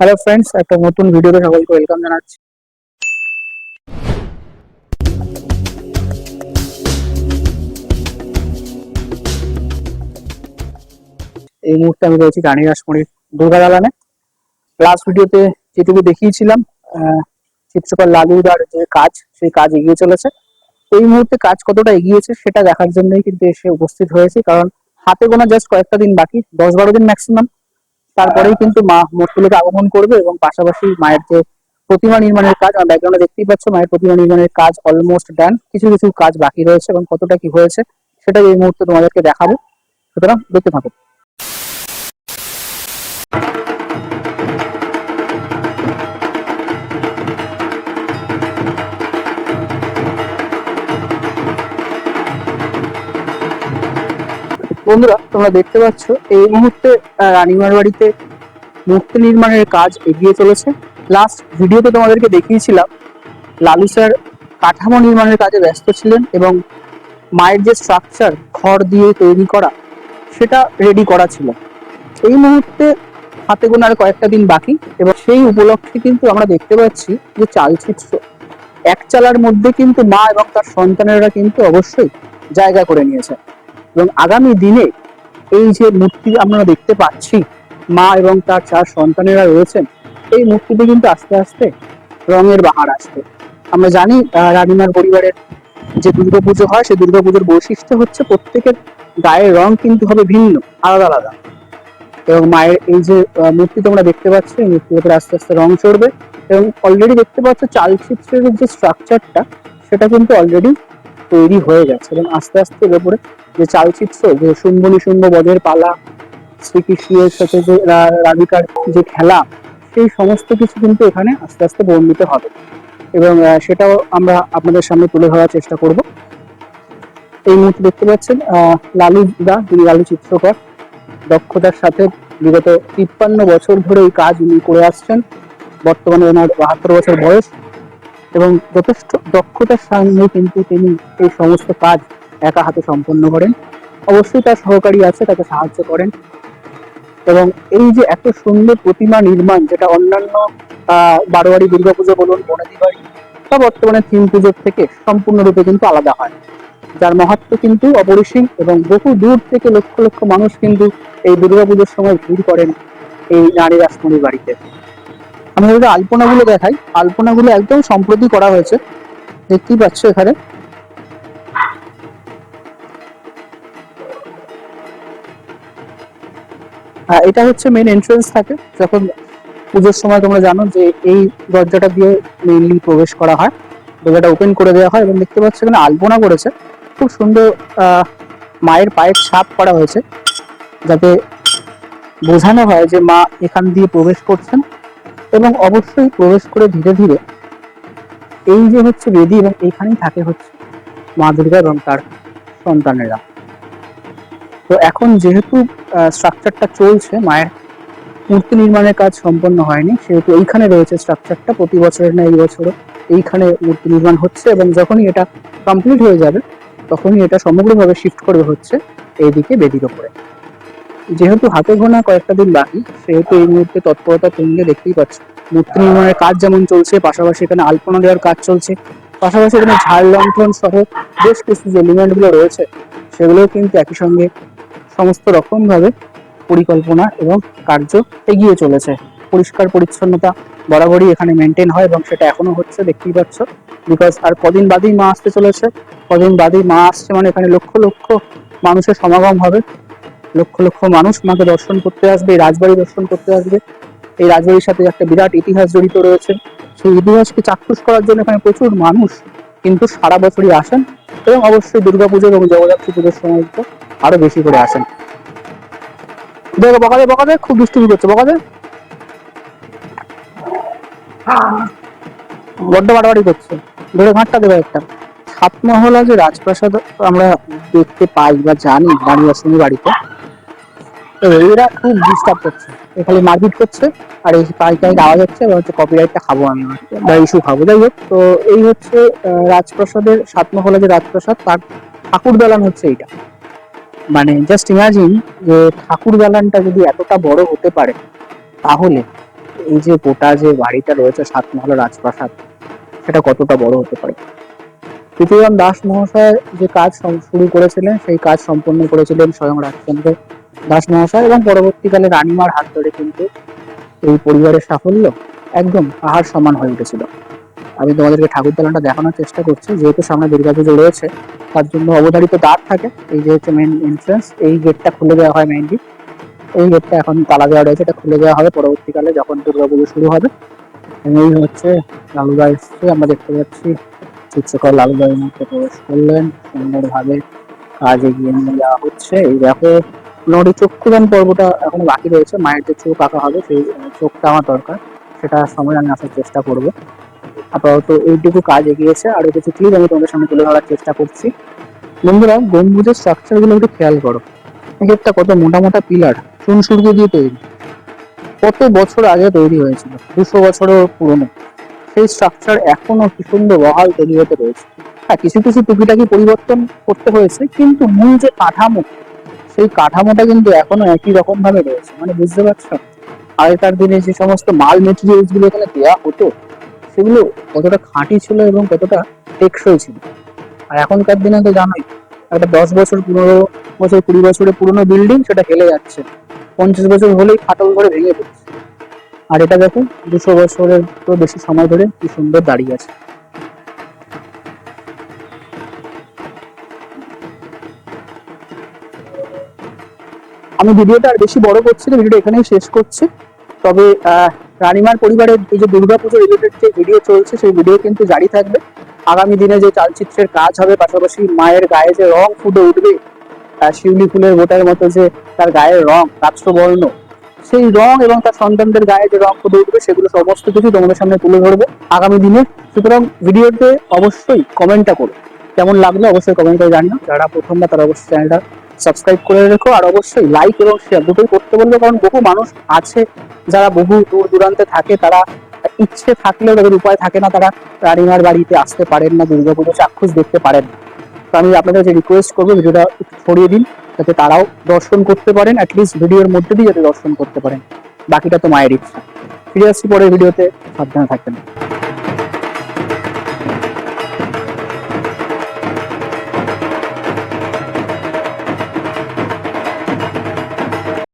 Hello friends একটা নতুন ভিডিওতে সকলকে ওয়েলকাম জানাচ্ছি। এই মুহূর্তে আমি রয়েছি রানী রাসমণির দুর্গা দালানে। লাস্ট ভিডিওতে যেটুকু দেখিয়েছিলাম চিত্রকর লালুদার যে কাজ, সেই কাজ এগিয়ে চলেছে। এই মুহূর্তে কাজ কতটা এগিয়েছে সেটা দেখার জন্যই কিন্তু এসে উপস্থিত হয়েছে, কারণ হাতে গোনা জাস্ট কয়েকটা দিন বাকি, দশ বারো দিন ম্যাক্সিমাম তারপরেই কিন্তু মা মূর্তিলোকে আগমন করবে এবং পাশাপাশি মায়ের যে প্রতিমা নির্মাণের কাজ, আমরা ব্যাকগ্রাউন্ডে দেখতেই পাচ্ছ, মায়ের প্রতিমা নির্মাণের কাজ অলমোস্ট ডান কিছু কিছু কাজ বাকি রয়েছে এবং কতটা কি হয়েছে সেটা এই মুহূর্তে তোমাদেরকে দেখাবো। সুতরাং দেখতে থাকো। বন্ধুরা, তোমরা দেখতে পাচ্ছ, এই মুহূর্তে রানীমার বাড়িতে মূর্তি নির্মাণের কাজ এগিয়ে চলেছে। লাস্ট ভিডিওতে তোমাদেরকে দেখিয়েছিলাম, লালু স্যার কাঠামো নির্মাণের কাজে ব্যস্ত ছিলেন এবং মায়ের যে স্ট্রাকচার খড় দিয়ে তৈরি করা, সেটা রেডি করা ছিল। এই মুহূর্তে হাতে গোনার কয়েকটা দিন বাকি এবং সেই উপলক্ষে কিন্তু আমরা দেখতে পাচ্ছি যে চালচিত্র, এক চালার মধ্যে কিন্তু মা এবং তার সন্তানেরা কিন্তু অবশ্যই জায়গা করে নিয়েছে। এবং আগামী দিনে এই যে মূর্তি আমরা দেখতে পাচ্ছি, মা এবং তার চার সন্তানেরা রয়েছেন, এই মূর্তিতে কিন্তু আস্তে আস্তে রঙের বাহার আসবে। আমরা জানি রানীমার পরিবারের যে দুর্গাপুজো হয়, সেই দুর্গাপুজোর বৈশিষ্ট্য হচ্ছে প্রত্যেকের গায়ের রং কিন্তু হবে ভিন্ন, আলাদা আলাদা। এবং মায়ের এই যে মূর্তি তোমরা দেখতে পাচ্ছ, এই মূর্তির উপরে আস্তে আস্তে রং চড়বে। এবং অলরেডি দেখতে পাচ্ছ, চালচিত্রের যে স্ট্রাকচারটা সেটা কিন্তু অলরেডি তৈরি হয়ে গেছে এবং আস্তে আস্তে এর উপরে যে চালচিত্র, যে শুম্ভ নিশুম্ভ বধের পালা, শ্রীকৃষ্ণের সাথে যে রাধিকার যে খেলা সেই সমস্ত কিছু কিন্তু এখানে আস্তে আস্তে বর্ণিত হবে এবং সেটাও আমরা আপনাদের সামনে তুলে ধরার চেষ্টা করব। এই মুহূর্তে দেখতে পাচ্ছেন লালু দা, যিনি লালু চিত্রকর, দক্ষতার সাথে বিগত তিপ্পান্ন বছর ধরে এই কাজ উনি করে আসছেন। বর্তমানে ওনার বাহাত্তর বছর বয়স। এবং যথেষ্ট দক্ষতার সঙ্গে কিন্তু তিনি এই সমস্ত কাজ একা হাতে সম্পন্ন করেন। অবশ্যই তার সহকারী আছে, তাকে সাহায্য করেন। এবং এই যে এত সুন্দর প্রতিমা নির্মাণ, যেটা অন্যান্য বারোয়ারি দুর্গাপুজো বলুন বনেদি বাড়ি বা বর্তমানে থিম পুজোর থেকে সম্পূর্ণরূপে কিন্তু আলাদা হয়। যার মহত্ব কিন্তু অপরিসীম এবং বহু দূর থেকে লক্ষ লক্ষ মানুষ কিন্তু এই দুর্গাপুজোর সময় ভিড় করেন এই নারী রাসমণির বাড়িতে। আমি যদি আলপনাগুলো দেখাই। আলপনাগুলো একদম সম্প্রতি করা হয়েছে। দেখতেই পাচ্ছ এখানে। আহ, এটা হচ্ছে মেন এন্ট্রান্স থাকে। যখন পুজোর সময় তোমরা জানো যে এই দরজাটা দিয়ে মেইনলি প্রবেশ করা হয়। দরজাটা ওপেন করে দেওয়া হয় এবং দেখতে পাচ্ছ এখানে আলপনা করেছে। খুব সুন্দর মায়ের পায়ের ছাপ করা হয়েছে। যাতে বোঝানো হয় যে মা এখান দিয়ে প্রবেশ করছেন। এবং অবশ্যই প্রবেশ করে ধীরে ধীরে এই যে হচ্ছে বেদি এবং এইখানেই থাকে হচ্ছে মা দুর্গা এবং তার সন্তানেরা। তো এখন যেহেতু স্ট্রাকচারটা চলছে, মায়ের মূর্তি নির্মাণের কাজ সম্পন্ন হয়নি, সেহেতু এইখানে রয়েছে স্ট্রাকচারটা প্রতি বছরের না এই বছরও এইখানে মূর্তি নির্মাণ হচ্ছে এবং যখনই এটা কমপ্লিট হয়ে যাবে, তখনই এটা সমগ্রভাবে শিফট করবে হচ্ছে এইদিকে বেদির ওপরে। যেহেতু হাতে গোনা কয়েকটা দিন বাকি, সেহেতু এই মুহূর্তে তৎপরতা তুঙ্গে দেখতেই পাচ্ছ। মূর্তি নির্মাণের কাজ যেমন চলছে, পাশাপাশি এখানে আলপনা দেওয়ার কাজ চলছে। পাশাপাশি এখানে ঝাড় লণ্ঠন সহ বেশ কিছু যে এলিমেন্টগুলো রয়েছে। সেগুলোও কিন্তু একই সঙ্গে সমস্ত রকম ভাবে পরিকল্পনা এবং কার্য এগিয়ে চলেছে। পরিষ্কার পরিচ্ছন্নতা বরাবরই এখানে মেনটেন হয় এবং সেটা এখনও হচ্ছে, দেখতেই পাচ্ছ। বিকজ আর কদিন বাদেই মা আসতে চলেছে। কদিন বাদেই মা আসছে মানে এখানে লক্ষ লক্ষ মানুষের সমাগম হবে। লক্ষ লক্ষ মানুষ মাকে দর্শন করতে আসবে, এই রাজবাড়ি দর্শন করতে আসবে। এই রাজবাড়ির সাথে একটা বিরাট ইতিহাস জড়িত রয়েছে। সেই ইতিহাসকে চাক্ষুষ করার জন্য এখানে প্রচুর মানুষ কিন্তু সারা বছরই আসেন এবং অবশ্যই দুর্গাপুজো এবং জগদ্ধাত্রী পুজোর সময় তো আরও বেশি করে আসেন। দেখো, বকাদে বকাদে, খুব দুষ্টুমি করছে, বকাদে। বড্ড বাড়াবাড়ি করছে। ধরে, ঘাটটা দেবে একটা। সাত মহলা যে রাজপ্রাসাদ আমরা দেখতে পাই বা জানি রাসমণি বাড়িতে। তো এরা খুব ডিস্টার্ব করছে। এ খালি মারপিট করছে, আর এই পাই পাই আওয়াজ হচ্ছে এবার হচ্ছে কপিরাইটটা খাব আমি, বা ইস্যু খাব। যাই হোক, তো এই হচ্ছে রাজপ্রাসাদের সাতমহলা যে রাজপ্রাসাদ, তার ঠাকুর দালান হচ্ছে এইটা। মানে জাস্ট ইমাজিন যে ঠাকুর দালানটা যদি এতটা বড় হতে পারে, তাহলে এই যে গোটা যে বাড়িটা রয়েছে সাতমহলা রাজপ্রাসাদ, সেটা কতটা বড় হতে পারে? পৃথিবীরাম দাস মহাশয় যে কাজ শুরু করেছিলেন, সেই কাজ সম্পন্ন করেছিলেন স্বয়ং রাজচন্দ্র। দাস মহাশয় এবং পরবর্তীকালে রানীমার হাত ধরে কিন্তু এই পরিবারের সাফল্য একদম পাহাড় সমান হয়ে উঠেছিল। আমি তোমাদেরকে ঠাকুর দালানটা দেখানোর চেষ্টা করছি, যেহেতু সামনে দুর্গাপুজো রয়েছে, তার জন্য অবধারিত দ্বার থাকে, এই যে হচ্ছে মেন এন্ট্রান্স এই গেটটা খুলে দেওয়া হয় মেইনলি এই গেটটা এখন তালা দেওয়া রয়েছে, এটা খুলে দেওয়া হবে পরবর্তীকালে যখন দুর্গাপুজো শুরু হবে। এই হচ্ছে লালুদা এসছে, আমরা দেখতে পাচ্ছি চিত্রকর লালুদা মুহূর্তে প্রবেশ করলেন, সুন্দরভাবে কাজ এগিয়ে নিয়ে যাওয়া হচ্ছে। এই দেখো মোটামুটি চক্ষুদান পর্বটা এখন বাকি রয়েছে। মায়ের যে চোখ আঁকা হবে, সেই চোখটা আমার দরকার। সেটা সময় আমি আসার চেষ্টা করব। আপাতত এইটুকু কাজ এগিয়েছে আরও কিছু ক্লিপ আমি তোমাদের সামনে তুলে ধরার চেষ্টা করছি। বন্ধুরা, গম্বুজের স্ট্রাকচারগুলো একটু খেয়াল করো। এক একটা কত মোটা মোটা পিলার চুন সুরকি দিয়ে তৈরি। কত বছর আগে তৈরি হয়েছিল, দুশো বছরের পুরনো। সেই স্ট্রাকচার এখনও কি সুন্দর বহাল তৈরি হতে রয়েছে। হ্যাঁ কিছু কিছু টুকিটাকি পরিবর্তন করতে হয়েছে, কিন্তু মূল যে কাঠামো সেই কাঠামোটা কিন্তু এখনও একই রকম ভাবে রয়েছে মানে বুঝতে পারছ? আগেকার দিনে যে সমস্ত মাল মেটেরিয়ালসগুলো এখানে দেওয়া হতো, সেগুলো কতটা খাঁটি ছিল এবং কতটা টেকসই ছিল। আর এখনকার দিনে তো জানোই, একটা দশ বছর, পনেরো বছর, কুড়ি বছরের পুরনো বিল্ডিং সেটা হেলে যাচ্ছে। পঞ্চাশ বছর হলেই ফাটল করে ভেঙে পড়ছে। আর এটা দেখো, দুশো বছরের তো বেশি সময় ধরে কি সুন্দর দাঁড়িয়ে আছে। আমি ভিডিওটা আর বেশি বড় করছি না, ভিডিওটা এখানেই শেষ করছি। তবে রানিমার পরিবারের এই যে দুর্গাপুজো রিলেটেড যে ভিডিও চলছে, সেই ভিডিও কিন্তু জারি থাকবে। আগামী দিনে যে চালচিত্রের কাজ হবে, পাশাপাশি মায়ের গায়ে যে রং ফুটে উঠবে শিউলি ফুলের গোটার মতো যে তার গায়ের রং, রাষ্ট্রবর্ণ, সেই রং এবং তার সন্তানদের গায়ে যে রং ফুটে উঠবে, সেগুলো সমস্ত কিছু তোমাদের সামনে তুলে ধরবো আগামী দিনে। সুতরাং ভিডিওতে অবশ্যই কমেন্টটা করো। কেমন লাগল অবশ্যই কমেন্ট করে যারা প্রথমবার তারা অবশ্যই চ্যানেলটা সাবস্ক্রাইব করে রেখো আর অবশ্যই লাইক এবং শেয়ার দুটোই করতে বলব, কারণ বহু মানুষ আছে যারা বহু দূর দূরান্তে থাকে, তারা ইচ্ছে থাকলেও তাদের উপায় থাকে না, তারা রানিমার বাড়িতে আসতে পারেন না দুর্গাপুজো চাক্ষুষ দেখতে পারেন তো আমি আপনাদের কাছে রিকোয়েস্ট করব, ভিডিওটা ছড়িয়ে দিন, যাতে তারাও দর্শন করতে পারেন অ্যাটলিস্ট ভিডিওর মধ্যে দিয়ে যাতে দর্শন করতে পারেন। বাকিটা তো মায়ের ইচ্ছা। ফিরে আসছি পরের ভিডিওতে, সাবধানে থাকবেন।